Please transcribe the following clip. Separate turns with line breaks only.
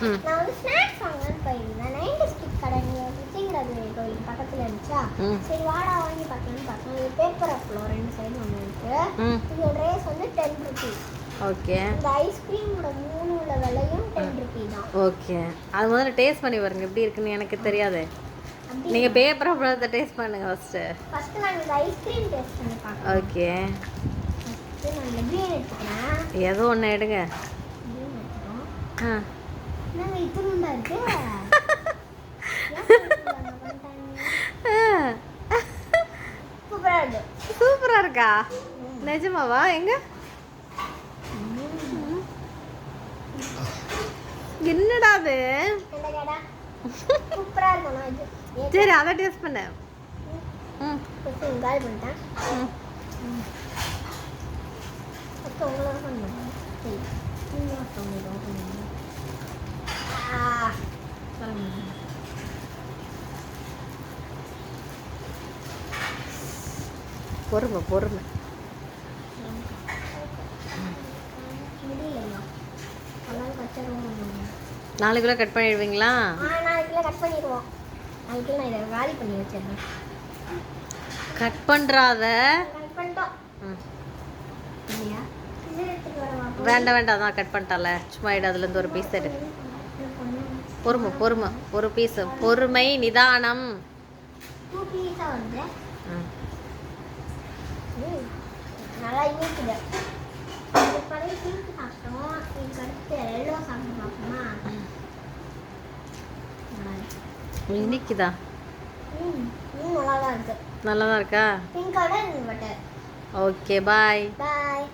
நான் வந்து ஸ்நாக்ஸ் வாங்கலாம்னு போயிருந்தேன். நைன்டி ஸ்டிக் கடை விஜயங்கராஜ் கோயில் பக்கத்தில் இருந்துச்சா. சரி வாடா வாங்கி பார்க்கலாம்னு பார்த்தோம். இது பேப்பர் அப்ளோ ரெண்டு சைடு ஒன்று இருக்கு. இதோட ரேஸ் வந்து டென் ருபீஸ்
ஓகே.
இந்த ஐஸ்கிரீமோட மூணு உள்ள விலையும் டென் ருபீ தான்.
ஓகே. அது முதல்ல டேஸ்ட் பண்ணி பாருங்க. எப்படி இருக்குன்னு எனக்கு தெரியாது. நீங்கள் பேப்பர் அப்புறத்தை டேஸ்ட் பண்ணுங்க ஃபஸ்ட்டு
ஃபர்ஸ்ட் நான் இந்த ஐஸ்கிரீம் டேஸ்ட் பண்ணி பார்க்கலாம்
ஓகே.
ஃபர்ஸ்ட் நான் எடுத்துக்கிறேன்.
ஏதோ ஒன்று எடுங்க. ஆ.
சூப்பரா இருக்கு?
நிஜமாவா? எங்க? என்னடா அது? சரி அதை டேஸ்ட் பண்ணு. ம்.
கால் பண்ணிட்டேன்
ம்.
ஃபர்ஸ்ட் உங்களை ஓப்பன் பண்ணுறேன் சரி நீங்கள் ஒருத்தவங்க ஓப்பன் பண்ணுங்க ஆ சொல்லுங்க
பொறுமை பொறுமை. கிலோ கட் பண்ணிடுவீங்களா?
நாளைக்குள்ள கட் பண்ணிடுவோம். நாளைக்குள்ள நான் இதை காலி பண்ணி வச்சிடுறேன்.
கட் பண்ணுறாத வேண்டாம் வேண்டாம் அதான் கட் பண்ணிட்டால. சும்மா எடு அதுலேருந்து ஒரு பீஸ் எடு. பொறுமை பொறுமை. ஒரு பீஸ் பொறுமை நிதானம். ம்,
நல்லா இனிக்குது இது பழைய பிங்க் சாப்பிட்டோம் இதுக்கு அடுத்து எல்லோ சாப்பிட்டு பார்ப்போமா? நல்லா தான் இருக்கு.
நல்லா தான் இருக்கா
பிங்கோட பட்டர்
ஓகே பாய்.
பாய்.